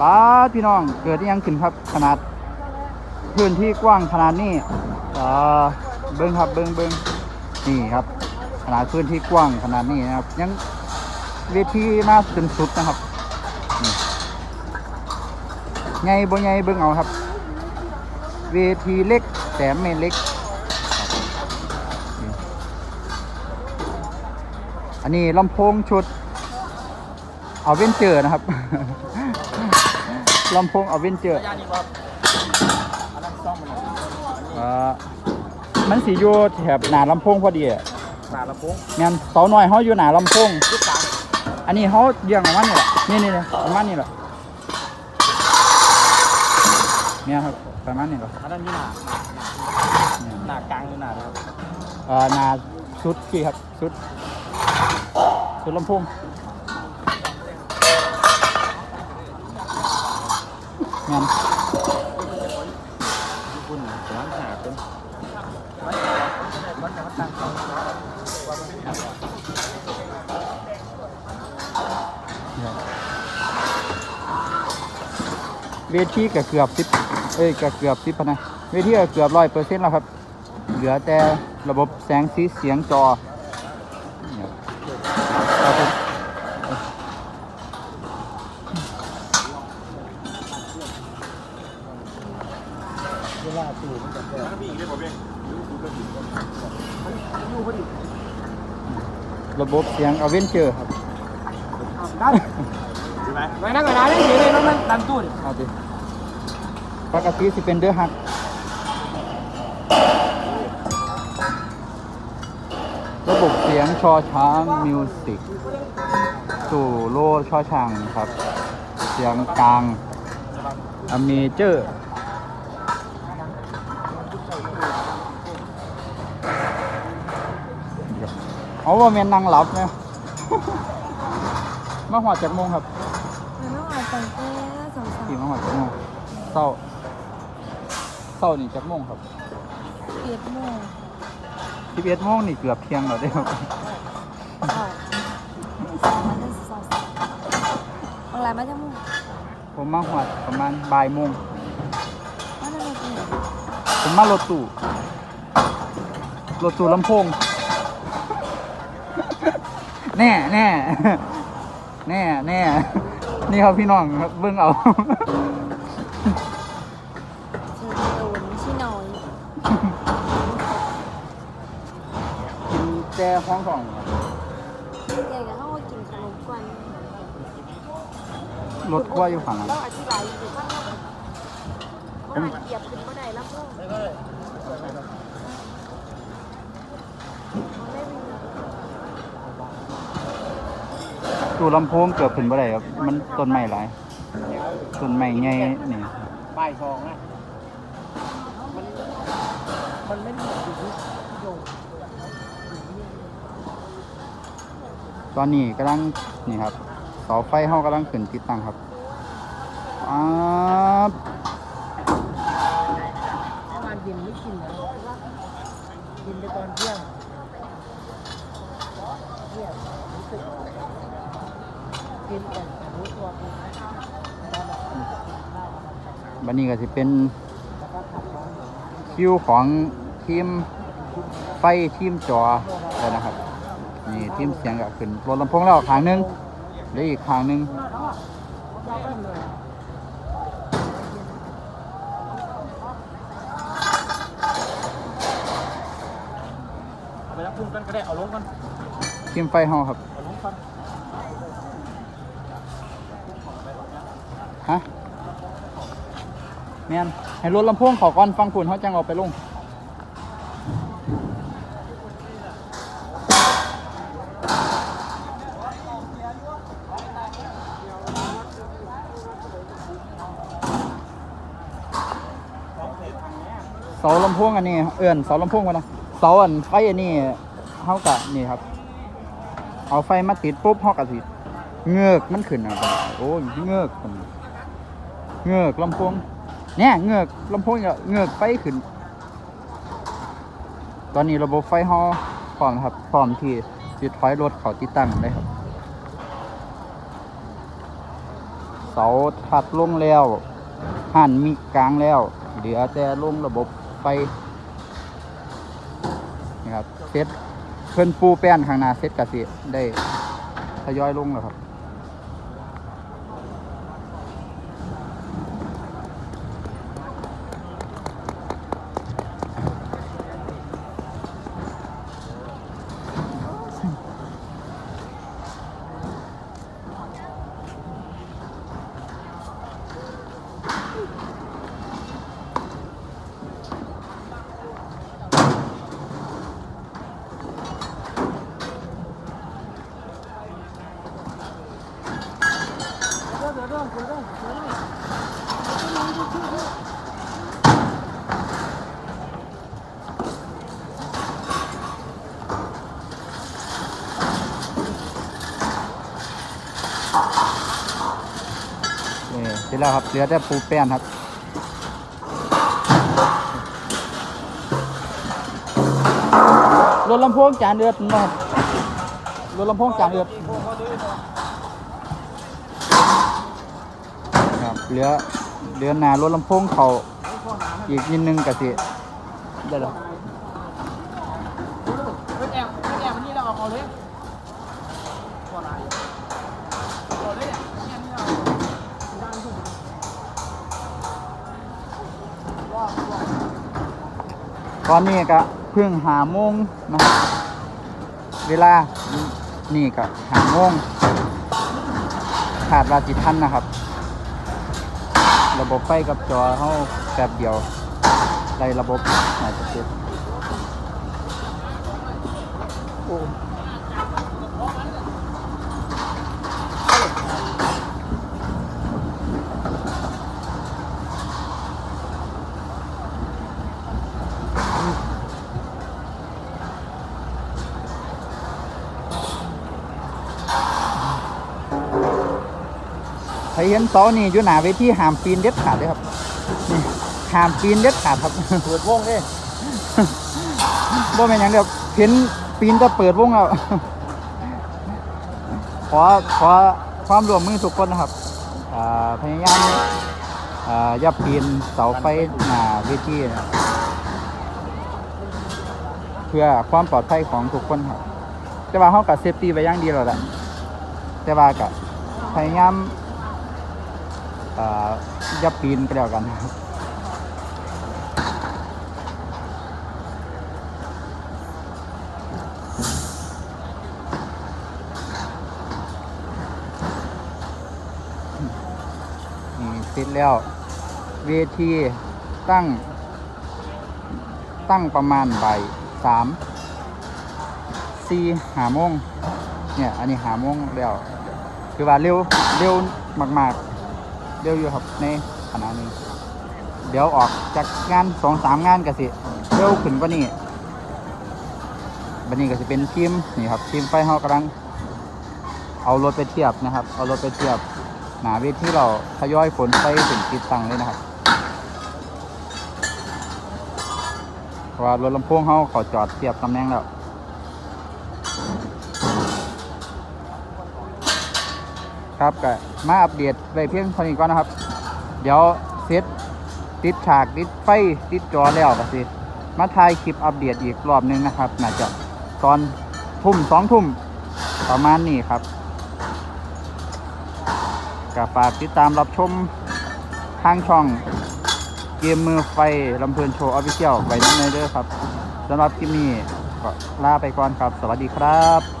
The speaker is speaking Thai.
ป้าพี่น้องเกิดยังขึ้นครับขนาด พื้นที่กว้างขนาดนี้อ่าเบิ้งครับเบิ้งเบิ้งนี่ครับ ขนาดพื้นที่กว้างขนาดนี้นะครับ ยังเวทีมาจนสุดนะครับไงบ่ไงเบิ้งเอาครับ เวทีเล็กแต่ไม่เล็ก อันนี้ลำโพงชุดเอาเวนเจอร์นะครับ ลำโพงเอาเวนเจอร์ยานี่ครับอันนั้นซ่อมมันอ่ามันสีอยู่แถบหน้าลำโพงพอดีอะหนาลำโพงงั้นเสาหน่อยเขาอยู่หน้าลำโพงยุดกลางอันนี้เขาเรียงออกมานี่แหละนี่นี่เลยประมาณนี้แหละเนี่ยครับประมาณนี้แหละอันนั้นอยี่หนาหนากลางหรือหนาเลยครับเอ่อหนาสุดพี่ครับสุดสุดลำโพง งั้นญี่ปุ่นร้านหาเป็นมันมันจะมาตั้งเวทีก็เกือบสิบเอ้ยก็เกือบสิบพนะเวทีก็เกือบร้อยเปอร์เซ็นต์แล้วครับ เหลือแต่ระบบแสงสีเสียงจอเนี่ยครับผม เวลาสูงมันจะแก่มีอีกได้ป่ะเบ้อยู่พอดี ระบบเสียงอเวนเจอร์ครับนั่นใช่ไหมไม่นั่งกระดาษได้ดีเลยน้องมันดันตู้ดิเอาดิปกติสิเป็นเดือหักระบบเสียงชอช้างมิวสิกสู่โลชอช่างครับ เสียงกลางอเมเจอร์ เอาว่าเมนนั่งหลับไหมมาหอดจากโมงครับมันต้องอาจแต่งแก้สองสามกี่มาหอดจากโมงเศร้าเศร้านี่จากโมงครับเอ็ดโมงที่เอ็ดโมงนี่เกือบเที่ยงแล้วได้อครับออกสองมันได้สองสามอะไรมาจากโมงผมมาหอดประมาณบ่ายโมงมาจากโมงกี่ผมมารถตู้รถตู้ลำโพง แน่แน่แน่แน่นี่ครับพี่น้องครับเบิ่งเอาเชิญโดนไม่ใช่น้อยกินแจห้องสองครับใหญ่กับเขากินขนมกวนรถขั้วอยู่ฝั่งนั้นเราอธิบายอยู่ข้างนอกว่ามันเหยียบขึ้นบ่ได้แล้วพวกมันได้วิ่ง ตู้ลำโพงเกือบขึ้นบ่ได้ครับ มันต้นไม้หลาย ต้นไม้ใหญ่นี่บ่ายสองนะมันมันไม่ได้อยู่ที่โยงตอนนี้กำลังนี่ครับเสาไฟเฮากำลังขึ้นติดตั้งครับอ่าบเมื่อวานเย็นไม่กินนะกินไปตอนเที่ยงเที่ยงรู้สึก กินก่อนแต่รู้ตัวกินตอนแบบบันนี้ก็สิเป็นแล้วก็ขับร้อนคิวของทีมไฟทีมจอแล้วนะครับ นี่ทีมเสียงก็ขึ้นรถลำโพงแล้วข้างหนึงเหลืออีกข้างหนึงเราก็เลยเอาไปรับพุ่งกันก็ได้เอาลงกันทีมไฟเฮาครับ เอาลงกัน ฮะ แม่นให้รถลำโพงเขาก่อนฟังฝุ่นเขาจังเอาไปลงเสาลำโพงอันนี้เอื่อนเสาลำโพงวะนะเสาอันไฟอันนี้เขากะนี่ครับ เอาไฟมาติดปุ๊บเขากะสิเงือกมันขึ้นอะโอ้ยเงือกเงือกลำโพง เนี่ยเงือกลำโพงเงือกไฟขึ้น ตอนนี้ระบบไฟฮาพร้อมครับพร้อมที่จะถอยรถเขาติดตั้งได้ครับ เสาเสาทัดลงแล้วหันมีกลางแล้วเหลือแต่ลงระบบไฟนี่ครับเซตเพิ่นปูแป้นข้างหน้าเซตกะสิได้ทยอยลงแล้วครับ นี่เสร็จแล้วครับ เหลือแต่ปูแป้นครับรถลำโพงจานเดือดนะครับรถลำโพงจานเดือดครับ เหลือเหลือหนารถลำโพงเขาอีกนิดนึงกะสิได้แล้วไม่แอบแอบนี่เราเอาเลยก่อนไหนก่อนเลยเนี่ยนี่เราด้านสุดรอตอนนี้ก็เพิ่งหาโมงนะเวลา นี่ก็หาโมงขาดราจิทันนะครับ ระบบไฟกับจอเขาแป๊บเดียวในระบบอาจจะเสร็จ รเห็นเสานี่อยู่หนาเวทีหามปีนเด็ดขาดเลยครับนี่หามปีนเด็ดขาดครับ เปิดวงดิบ่แม่นหยังเดียวเห็นปีนจะเปิดวงแล้วขอขอความร่วมมือทุกคนนะครับพยายามอย่าปีนเสาไฟหน้าเวทีเพื่อความปลอดภัยของทุกคนครับแต่ว่าเขากับเซฟตี้ไปย่างดีแล้วแหละแต่ว่ากับพยายาม อย่าปีนก็แล้วกันครับนี่เสร็จแล้ว เวทีตั้ง ตั้งประมาณบ่ายสามสี่หาโมงเนี่ย อันนี้หาโมงแล้ว คือว่าเร็ว เร็วมาก ๆ เร็วอยู่ครับในขณะนี้ เดี๋ยวออกจากงานสองสามงานก็สิเร็วขึ้นกว่านี้บันนี้ก็จะเป็นทีมนี่ครับทีมไฟเฮากำลังเอารถไปเทียบนะครับ เอารถไปเทียบหนาเวทที่เราทยอยขนไปถึงติดตั้งเลยนะครับเพราะว่ารถลำโพงเขาเขาจอดเทียบตำแหน่งแล้ว ครับก็มาอัปเดตไปเพียงเท่านี้ก่อนนะครับ เดี๋ยวเซตติดฉากติดไฟติดจอแล้วก็สิมาถ่ายคลิปอัปเดตอีกรอบหนึงนะครับน่าจะตอนทุ่มสองทุ่มประมาณนี้ครับก็ฝากติดตามรับชมทางช่องเกมมือไฟลำเพลินโชว์ออฟฟิเชียลไว้ในเด้อครับสำหรับคลิปนี้ก็ลาไปก่อนครับ สวัสดีครับ